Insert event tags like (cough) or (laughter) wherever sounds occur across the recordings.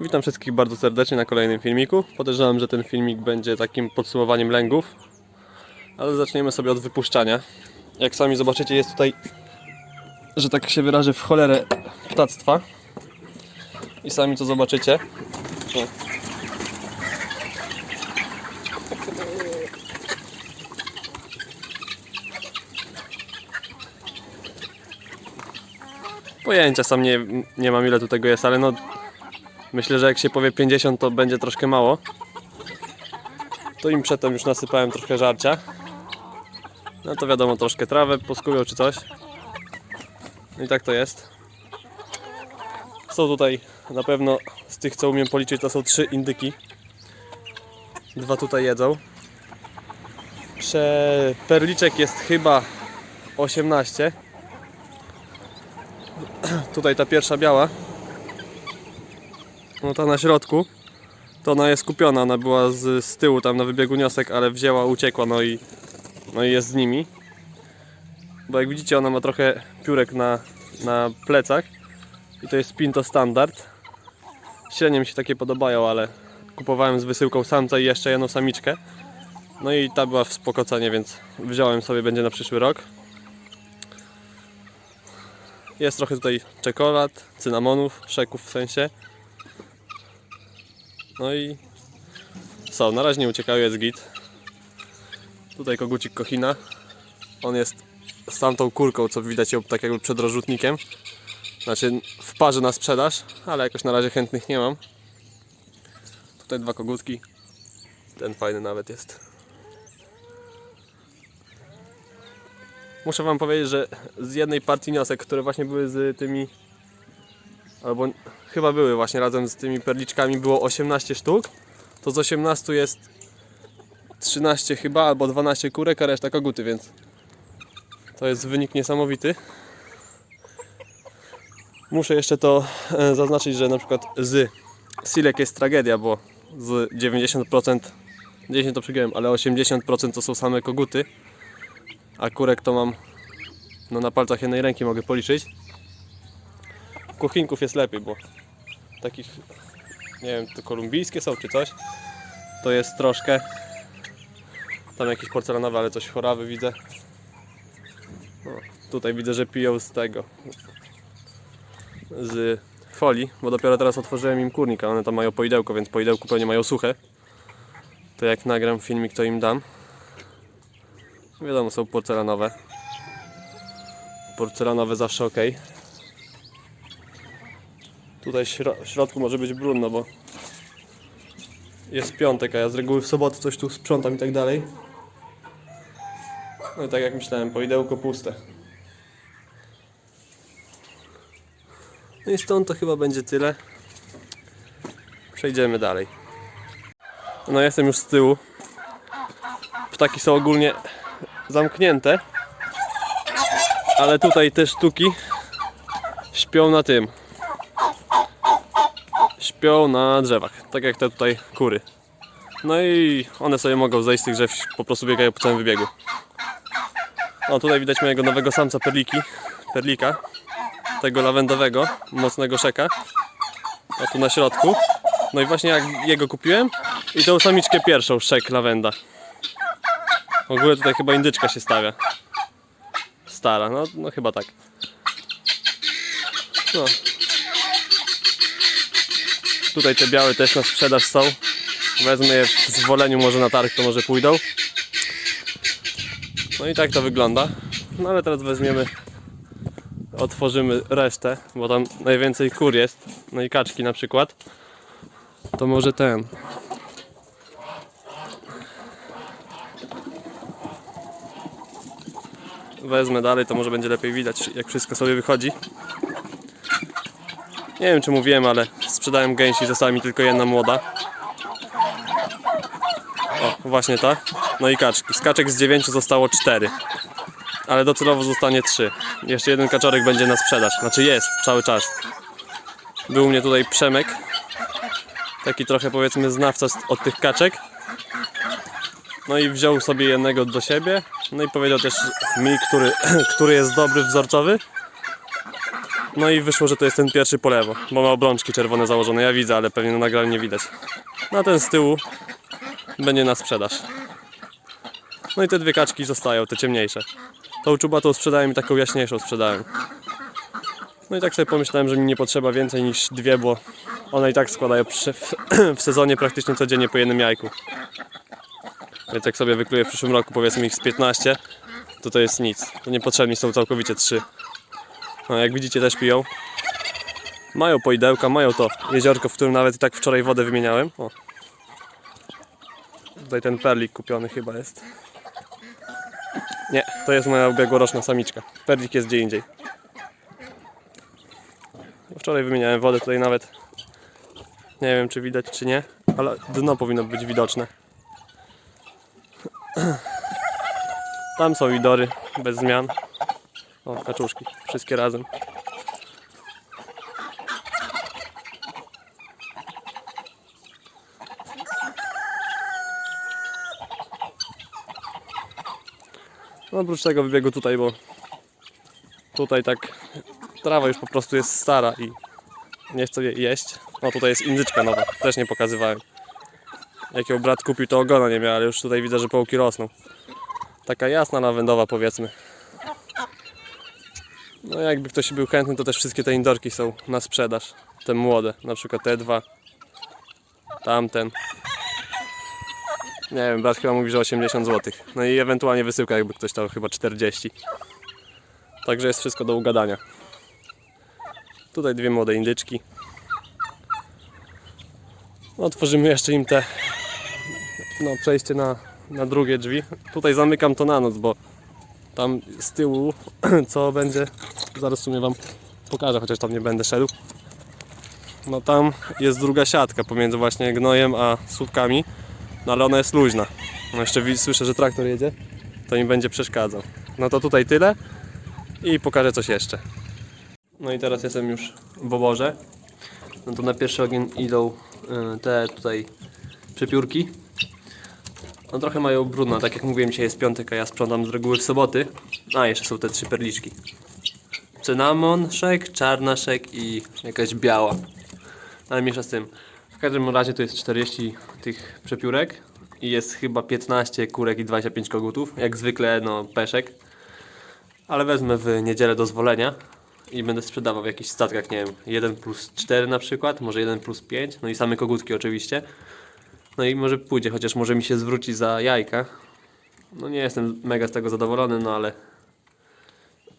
Witam wszystkich bardzo serdecznie na kolejnym filmiku. Podejrzewam, że ten filmik będzie takim podsumowaniem lęgów, ale zaczniemy sobie od wypuszczania. Jak sami zobaczycie, jest tutaj, że tak się wyrażę, w cholerę ptactwa. I sami to zobaczycie. Pojęcia sam nie, nie mam ile tu tego jest, ale no myślę, że jak się powie 50 to będzie troszkę mało. To im przedtem już nasypałem trochę żarcia. No to wiadomo, troszkę trawę poskubią czy coś. No i tak to jest. Są tutaj na pewno z tych co umiem policzyć to są trzy indyki. Dwa tutaj jedzą. Prze... Perliczek jest chyba 18 (clears throat) tutaj ta pierwsza biała no ta na środku to ona jest kupiona, ona była z, z tyłu tam na wybiegu niosek, ale wzięła, uciekła no i, no i jest z nimi. Bo jak widzicie ona ma trochę piórek na, na plecach i to jest Pinto Standard. Średnio mi się takie podobają, ale kupowałem z wysyłką samca i jeszcze jedną samiczkę. No i ta była w spokocenie, więc wziąłem sobie, będzie na przyszły rok. Jest trochę tutaj czekolad, cynamonów, szeków w sensie. No i są, na razie nie uciekają, jest git. Tutaj kogucik kochina. On jest z tamtą kurką, co widać ją tak jakby przed rozrzutnikiem. Znaczy w parze na sprzedaż, ale jakoś na razie chętnych nie mam. Tutaj dwa kogutki. Ten fajny nawet jest. Muszę wam powiedzieć, że z jednej partii niosek, które właśnie były z tymi albo chyba były właśnie razem z tymi perliczkami było 18 sztuk. To z 18 jest 13 chyba albo 12 kurek, a reszta koguty, więc to jest wynik niesamowity. Muszę jeszcze to e, zaznaczyć, że na przykład z Silek jest tragedia, bo z 90% 10 to przegiąłem, ale 80% to są same koguty. A kurek to mam no na palcach jednej ręki mogę policzyć. Kuchinków jest lepiej, bo takich nie wiem, to kolumbijskie są czy coś. To jest troszkę tam jakieś porcelanowe, ale coś chorawy widzę. No, tutaj widzę, że piją z tego z folii, bo dopiero teraz otworzyłem im kurnik, a one tam mają poidełko, więc poidełku pewnie mają suche. To jak nagram filmik, to im dam. Wiadomo, są porcelanowe. Porcelanowe zawsze ok. Tutaj w środku może być brudno, bo jest piątek, a ja z reguły w sobotę coś tu sprzątam i tak dalej. No i tak jak myślałem, poidełko puste. No i stąd to chyba będzie tyle. Przejdziemy dalej. No jestem już z tyłu. Ptaki są ogólnie zamknięte. Ale tutaj te sztuki śpią na tym. Śpią na drzewach, tak jak te tutaj kury. No i one sobie mogą zejść z tych drzew, po prostu biegają po całym wybiegu. O, tutaj widać mojego nowego samca perliki, perlika, tego lawendowego, mocnego szeka. O, tu na środku. No i właśnie jak jego kupiłem i tą samiczkę pierwszą, szek lawenda. W ogóle tutaj chyba indyczka się stawia. Stara, no, no chyba tak. No. Tutaj te białe też na sprzedaż są. Wezmę je w zwoleniu może na targ, to może pójdą. No i tak to wygląda. No ale teraz weźmiemy, otworzymy resztę, bo tam najwięcej kur jest. No i kaczki na przykład. To może ten, wezmę dalej, to może będzie lepiej widać, jak wszystko sobie wychodzi. Nie wiem, czy mówiłem, ale sprzedałem gęsi, została mi tylko jedna młoda. O, właśnie ta. No i kaczki. Z kaczek z 9 zostało 4. Ale docelowo zostanie 3. Jeszcze jeden kaczorek będzie na sprzedaż. Znaczy jest, cały czas. Był u mnie tutaj Przemek. Taki trochę powiedzmy znawca od tych kaczek. No i wziął sobie jednego do siebie. No i powiedział też mi, który, (clears throat) który jest dobry, wzorcowy. No i wyszło, że to jest ten pierwszy po lewo, bo ma obrączki czerwone założone. Ja widzę, ale pewnie na nagraniu nie widać. No a ten z tyłu będzie na sprzedaż. No i te dwie kaczki zostają, te ciemniejsze. Tą czubatą sprzedałem i taką jaśniejszą sprzedałem. No i tak sobie pomyślałem, że mi nie potrzeba więcej niż dwie, bo one i tak składają przy, w, (clears throat) w sezonie praktycznie codziennie po jednym jajku. Więc jak sobie wykluję w przyszłym roku powiedzmy ich z 15, to to jest nic. To niepotrzebni są całkowicie trzy. No jak widzicie też piją. Mają poidełka, mają to jeziorko, w którym nawet i tak wczoraj wodę wymieniałem. O. Tutaj ten perlik kupiony chyba jest. Nie, to jest moja ubiegłoroczna samiczka. Perlik jest gdzie indziej. Wczoraj wymieniałem wodę tutaj nawet. Nie wiem czy widać czy nie, ale dno powinno być widoczne. Tam są widory bez zmian. O, kaczuszki, wszystkie razem. No oprócz tego wybiegu tutaj, bo tutaj tak trawa już po prostu jest stara i nie chcę jej jeść. No tutaj jest indyczka nowa, też nie pokazywałem. Jak ją brat kupił, to ogona nie miał, ale już tutaj widzę, że połki rosną. Taka jasna lawendowa powiedzmy. No jakby ktoś był chętny, to też wszystkie te indorki są na sprzedaż. Te młode, na przykład te dwa. Tamten. Nie wiem, brat chyba mówi, że 80 zł. No i ewentualnie wysyłka, jakby ktoś dał chyba 40. Także jest wszystko do ugadania. Tutaj dwie młode indyczki. No, Otworzymy jeszcze im te no, przejście na, na drugie drzwi. Tutaj zamykam to na noc, bo tam z tyłu (clears throat) co będzie, zaraz w sumie Wam pokażę, chociaż tam nie będę szedł. No tam jest druga siatka pomiędzy właśnie gnojem a słupkami, no ale ona jest luźna. No jeszcze słyszę, że traktor jedzie, to mi będzie przeszkadzał. No to tutaj tyle i pokażę coś jeszcze. No i teraz jestem już w oborze. No to na pierwszy ogień idą y, te tutaj przepiórki. No trochę mają brudno, tak jak mówiłem, dzisiaj jest piątek, a ja sprzątam z reguły w soboty. A, jeszcze są te trzy perliczki. Cynamon shake, czarna shake i jakaś biała. Ale miesza z tym. W każdym razie to jest 40 tych przepiórek i jest chyba 15 kurek i 25 kogutów. Jak zwykle, no peszek. Ale wezmę w niedzielę dozwolenia i będę sprzedawał w jakichś statkach, nie wiem, 1 plus 4 na przykład, może 1 plus 5, no i same kogutki oczywiście. No i może pójdzie, chociaż może mi się zwróci za jajka. No nie jestem mega z tego zadowolony, no ale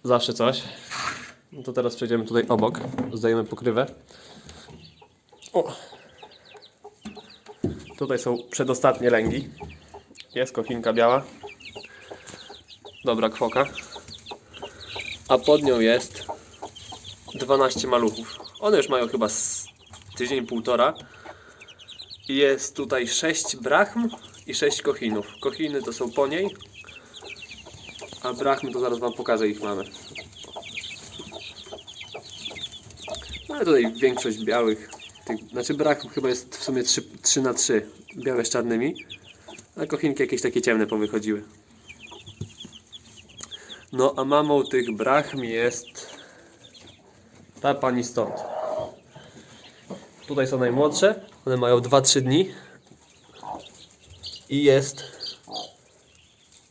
zawsze coś. No to teraz przejdziemy tutaj obok, zdajemy pokrywę. O. Tutaj są przedostatnie lęgi. Jest kochinka biała. Dobra kwoka. A pod nią jest 12 maluchów. One już mają chyba tydzień, półtora. Jest tutaj 6 brachm i 6 kochinów. Kochiny to są po niej, a brachmy to zaraz Wam pokażę ich mamy. Ale tutaj większość białych, tych, znaczy brachm chyba jest w sumie 3, 3 na 3 białe z czarnymi, a kochinki jakieś takie ciemne powychodziły. No a mamą tych brachm jest ta pani stąd. Tutaj są najmłodsze. One mają 2-3 dni. I jest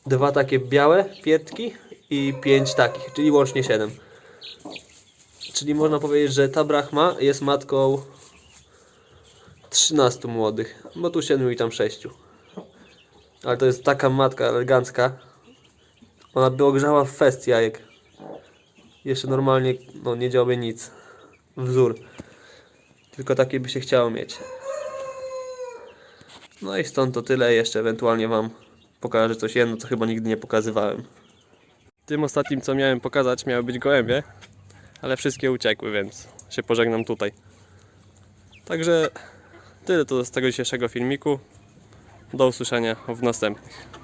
dwa takie białe piętki i pięć takich, czyli łącznie 7. Czyli można powiedzieć, że ta brachma jest matką 13 młodych, bo tu 7 i tam 6. Ale to jest taka matka elegancka. Ona by ogrzała fest jajek. Jeszcze normalnie no, nie działaby nic. Wzór. Tylko takie by się chciało mieć. No i stąd to tyle. Jeszcze ewentualnie Wam pokażę coś jedno, co chyba nigdy nie pokazywałem. Tym ostatnim, co miałem pokazać, miały być gołębie, ale wszystkie uciekły, więc się pożegnam tutaj. Także tyle to z tego dzisiejszego filmiku. Do usłyszenia w następnych.